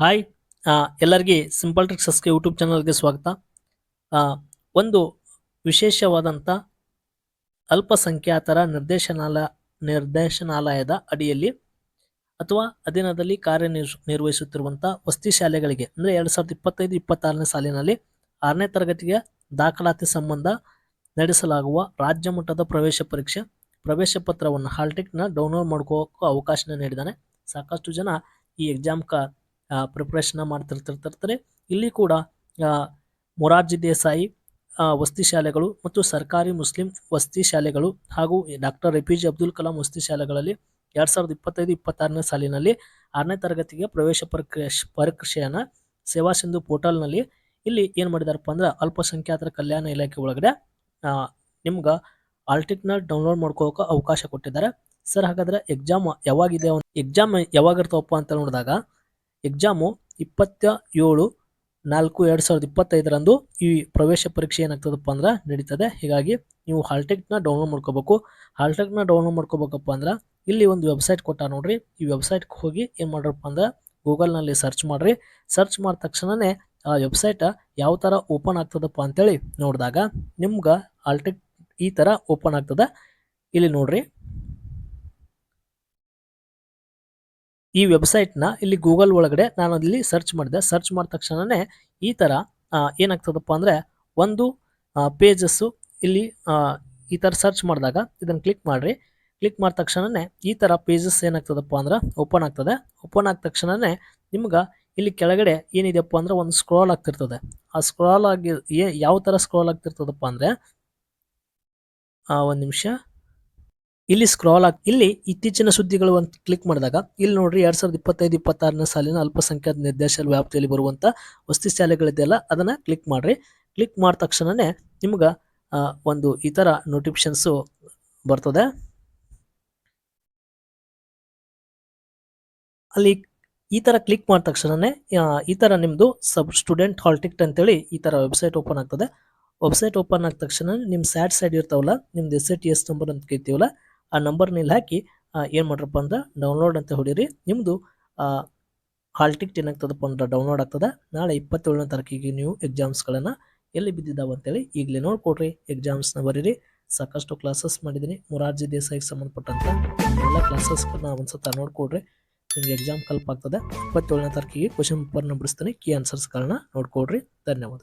Hi ಎಲ್ಲರಿಗೆ simple ಟ್ರಿಕ್ಸಸ್ಗೆ YouTube ಚಾನಲ್ಗೆ ಸ್ವಾಗತ. ಒಂದು ವಿಶೇಷವಾದಂಥ ಅಲ್ಪಸಂಖ್ಯಾತರ ನಿರ್ದೇಶನಾಲಯ ನಿರ್ದೇಶನಾಲಯದ ಅಡಿಯಲ್ಲಿ ಅಥವಾ ಅಧೀನದಲ್ಲಿ ಕಾರ್ಯನಿರ್ ನಿರ್ವಹಿಸುತ್ತಿರುವಂಥ ವಸತಿ ಶಾಲೆಗಳಿಗೆ, ಅಂದರೆ ಎರಡು ಸಾವಿರದ ಇಪ್ಪತ್ತೈದು, ಇಪ್ಪತ್ತಾರನೇ ಸಾಲಿನಲ್ಲಿ ಆರನೇ ತರಗತಿಗೆ ದಾಖಲಾತಿ ಸಂಬಂಧ ನಡೆಸಲಾಗುವ ರಾಜ್ಯ ಮಟ್ಟದ ಪ್ರವೇಶ ಪರೀಕ್ಷೆ, ಪ್ರವೇಶ ಪತ್ರವನ್ನು ಹಾಲ್ಟಿಕ್ನ ಡೌನ್ಲೋಡ್ ಮಾಡ್ಕೋಕ್ಕೂ ಅವಕಾಶನ ನೀಡಿದ್ದಾನೆ. ಸಾಕಷ್ಟು ಜನ ಈ ಎಕ್ಸಾಮ್ ಕ ಪ್ರಿಪ್ರೇಷನ್ ಮಾಡ್ತಿರ್ತಿರ್ತಿರ್ತಾರೆ ಇಲ್ಲಿ ಕೂಡ ಮೊರಾರ್ಜಿ ದೇಸಾಯಿ ವಸತಿ ಶಾಲೆಗಳು ಮತ್ತು ಸರ್ಕಾರಿ ಮುಸ್ಲಿಂ ವಸತಿ ಶಾಲೆಗಳು ಹಾಗೂ doctor A P J Abdul Kalam ವಸತಿ ಶಾಲೆಗಳಲ್ಲಿ ಎರಡು ಸಾವಿರದ ಇಪ್ಪತ್ತೈದು, ಇಪ್ಪತ್ತಾರನೇ ಸಾಲಿನಲ್ಲಿ ಆರನೇ ತರಗತಿಗೆ ಪ್ರವೇಶ ಪರೀಕ್ಷೆ ಪರೀಕ್ಷೆಯನ್ನು ಸೇವಾ ಸಿಂಧು ಪೋರ್ಟಲ್ನಲ್ಲಿ ಇಲ್ಲಿ ಏನು ಮಾಡಿದಾರಪ್ಪ ಅಂದ್ರೆ ಅಲ್ಪಸಂಖ್ಯಾತರ ಕಲ್ಯಾಣ ಇಲಾಖೆ ಒಳಗಡೆ ನಿಮ್ಗೆ ಆಲ್ಟಿಕ್ನ ಡೌನ್ಲೋಡ್ ಮಾಡ್ಕೋಕೆ ಅವಕಾಶ ಕೊಟ್ಟಿದ್ದಾರೆ. ಸರ್, ಹಾಗಾದ್ರೆ ಎಕ್ಸಾಮ್ ಯಾವಾಗಿದೆ ಎಕ್ಸಾಮ್ ಯಾವಾಗ ಇರ್ತಾವಪ್ಪ ಅಂತ ನೋಡಿದಾಗ ಎಕ್ಸಾಮು ಇಪ್ಪತ್ತ ಏಳು ನಾಲ್ಕು ಎರಡು ಸಾವಿರದ ಇಪ್ಪತ್ತೈದರಂದು ಈ ಪ್ರವೇಶ ಪರೀಕ್ಷೆ ಏನಾಗ್ತದಪ್ಪ ಅಂದ್ರೆ ನಡೀತದೆ. ಹೀಗಾಗಿ ನೀವು ಹಾಲ್ಟೆಕ್ನ ಡೌನ್ಲೋಡ್ ಮಾಡ್ಕೋಬೇಕು. ಹಾಲ್ಟೆಕ್ನ ಡೌನ್ಲೋಡ್ ಮಾಡ್ಕೋಬೇಕಪ್ಪ ಅಂದ್ರೆ ಇಲ್ಲಿ ಒಂದು ವೆಬ್ಸೈಟ್ ಕೊಟ್ಟ ನೋಡ್ರಿ. ಈ ವೆಬ್ಸೈಟ್ಗೆ ಹೋಗಿ ಏನು ಮಾಡ್ರಪ್ಪ ಅಂದ್ರೆ ಗೂಗಲ್ನಲ್ಲಿ ಸರ್ಚ್ ಮಾಡಿರಿ. ಸರ್ಚ್ ಮಾಡಿದ ತಕ್ಷಣವೇ ಆ ವೆಬ್ಸೈಟ್ ಯಾವ ಥರ ಓಪನ್ ಆಗ್ತದಪ್ಪ ಅಂತೇಳಿ ನೋಡಿದಾಗ ನಿಮ್ಗೆ ಹಾಲ್ಟೆಕ್ ಈ ಥರ ಓಪನ್ ಆಗ್ತದೆ. ಇಲ್ಲಿ ನೋಡ್ರಿ. ಈ ವೆಬ್ಸೈಟ್ನ ಇಲ್ಲಿ ಗೂಗಲ್ ಒಳಗಡೆ ನಾನು ಇಲ್ಲಿ ಸರ್ಚ್ ಮಾಡಿದೆ. ಸರ್ಚ್ ಮಾಡಿದ ತಕ್ಷಣವೇ ಈ ಥರ ಏನಾಗ್ತದಪ್ಪ ಅಂದರೆ ಒಂದು ಪೇಜಸ್ಸು ಇಲ್ಲಿ ಈ ಥರ ಸರ್ಚ್ ಮಾಡಿದಾಗ ಇದನ್ನು ಕ್ಲಿಕ್ ಮಾಡಿರಿ. ಕ್ಲಿಕ್ ಮಾಡಿದ ತಕ್ಷಣವೇ ಈ ಥರ ಪೇಜಸ್ ಏನಾಗ್ತದಪ್ಪ ಅಂದ್ರೆ ಓಪನ್ ಆಗ್ತದೆ. ಓಪನ್ ಆದ ತಕ್ಷಣವೇ ನಿಮ್ಗೆ ಇಲ್ಲಿ ಕೆಳಗಡೆ ಏನಿದೆಯಪ್ಪ ಅಂದ್ರೆ ಒಂದು ಸ್ಕ್ರಾಲ್ ಆಗ್ತಿರ್ತದೆ. ಆ ಸ್ಕ್ರಾಲ್ ಆಗಿ ಯಾವ ಥರ ಸ್ಕ್ರಾಲ್ ಆಗ್ತಿರ್ತದಪ್ಪ ಅಂದರೆ ಒಂದು ನಿಮಿಷ. ಇಲ್ಲಿ ಸ್ಕ್ರಾಲ್ ಆಗಿ ಇಲ್ಲಿ ಇತ್ತೀಚಿನ ಸುದ್ದಿಗಳು ಅಂತ ಕ್ಲಿಕ್ ಮಾಡಿದಾಗ, ಇಲ್ಲಿ ನೋಡ್ರಿ ಎರಡ್ ಸಾವಿರದ ಇಪ್ಪತ್ತೈದು, ಇಪ್ಪತ್ತಾರನೇ ಸಾಲಿನ ಅಲ್ಪಸಂಖ್ಯಾತ ನಿರ್ದೇಶನ ವ್ಯಾಪ್ತಿಯಲ್ಲಿ ಬರುವಂತ ವಸತಿ ಶಾಲೆಗಳಿದೆಯಲ್ಲ, ಅದನ್ನ ಕ್ಲಿಕ್ ಮಾಡ್ರಿ. ಕ್ಲಿಕ್ ಮಾಡಿದ ತಕ್ಷಣನೇ ನಿಮ್ಗೆ ಒಂದು ಈ ಥರ ನೋಟಿಫಿಕೇಶನ್ಸು ಬರ್ತದೆ. ಅಲ್ಲಿ ಈ ಥರ ಕ್ಲಿಕ್ ಮಾಡಿದ ತಕ್ಷಣನೇ ಈ ಥರ ನಿಮ್ಮದು ಸಬ್ ಸ್ಟೂಡೆಂಟ್ ಹಾಲ್ ಟಿಕ್ಟ್ ಅಂತೇಳಿ ಈ ಥರ ವೆಬ್ಸೈಟ್ ಓಪನ್ ಆಗ್ತದೆ. ವೆಬ್ಸೈಟ್ ಓಪನ್ ಆದ ತಕ್ಷಣ ನಿಮ್ಮ ಸ್ಯಾಡ್ ಸೈಡ್ ಇರ್ತಾವಲ್ಲ, ನಿಮ್ದು S I T S number ಅಂತ ಕೇಳ್ತೀವಲ್ಲ ಆ ನಂಬರ್ನ ಇಲ್ಲಿ ಹಾಕಿ ಏನು ಮಾಡ್ರಪ್ಪ ಅಂದ್ರೆ ಡೌನ್ಲೋಡ್ ಅಂತ ಹೊಡೀರಿ. ನಿಮ್ಮದು ಹಾಲ್ ಟಿಕೆಟ್ ಏನಾಗ್ತದಪ್ಪ ಅಂದ್ರೆ ಡೌನ್ಲೋಡ್ ಆಗ್ತದೆ. ನಾಳೆ ಇಪ್ಪತ್ತೇಳನೇ ತಾರೀಕಿಗೆ ನೀವು ಎಕ್ಸಾಮ್ಸ್ಗಳನ್ನು ಎಲ್ಲಿ ಬಿದ್ದಿದ್ದಾವೆ ಅಂತೇಳಿ ಈಗಲೇ ನೋಡ್ಕೊಡ್ರಿ. ಎಕ್ಸಾಮ್ಸ್ನ ಬರೀರಿ. ಸಾಕಷ್ಟು ಕ್ಲಾಸಸ್ ಮಾಡಿದ್ದೀನಿ ಮೊರಾರ್ಜಿ ದೇಸಾಯಿಗೆ ಸಂಬಂಧಪಟ್ಟಂತ ಎಲ್ಲ ಕ್ಲಾಸಸ್ಗಳನ್ನ ಒಂದ್ಸತ ನೋಡ್ಕೊಡ್ರಿ. ನಿಮ್ಗೆ ಎಕ್ಸಾಮ್ ಕಲ್ಪ್ ಆಗ್ತದೆ. ಇಪ್ಪತ್ತೇಳನೇ ತಾರೀಕಿಗೆ ಕ್ವಶನ್ ಪೇಪರ್ನ ಬಿಡಿಸ್ತೀನಿ. ಕೀ ಆನ್ಸರ್ಸ್ಗಳನ್ನ ನೋಡ್ಕೊಡ್ರಿ. ಧನ್ಯವಾದ